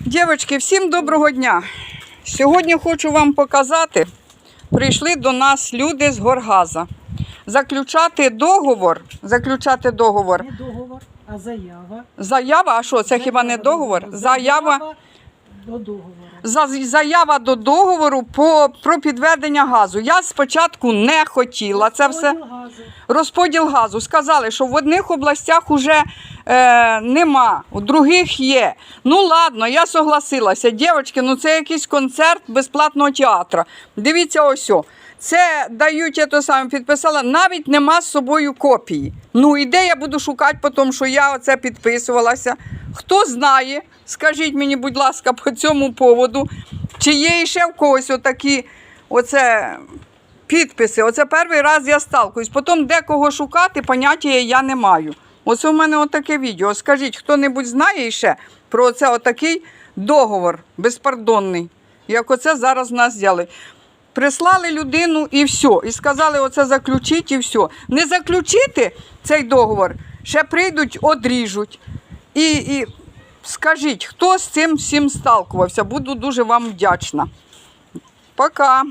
Дівчатки, всім доброго дня. Сьогодні хочу вам показати, прийшли до нас люди з Горгаза. Заключати договор, заключати договор. Не договор, а заява. Заява, а що, це хіба не договор? Заява, до договору. за- заява до договору по, про підведення газу. Я спочатку не хотіла це все. Розподіл газу. Розподіл газу. Сказали, що в одних областях вже е, нема, у других є. Ну ладно, я согласилася. Дівчатки, ну це якийсь концерт безплатного театру. Дивіться ось. о. Це дають, я то саме підписала, навіть нема з собою копії. Ну і де я буду шукати, по тому що я оце підписувалася. Хто знає, скажіть мені, будь ласка, по цьому поводу, чи є ще в когось отакі оце підписи. Оце перший раз я сталкуюсь. Потім де кого шукати, поняття я не маю. Ось у мене отаке відео. Скажіть, хто-небудь знає ще про це отакий договор безпардонний, як оце зараз нас взяли. Прислали людину і все. І сказали, оце заключіть і все. Не заключити цей договор, ще прийдуть, одріжуть. І, і скажіть, хто з цим всім сталкувався? Буду дуже вам вдячна. Пока.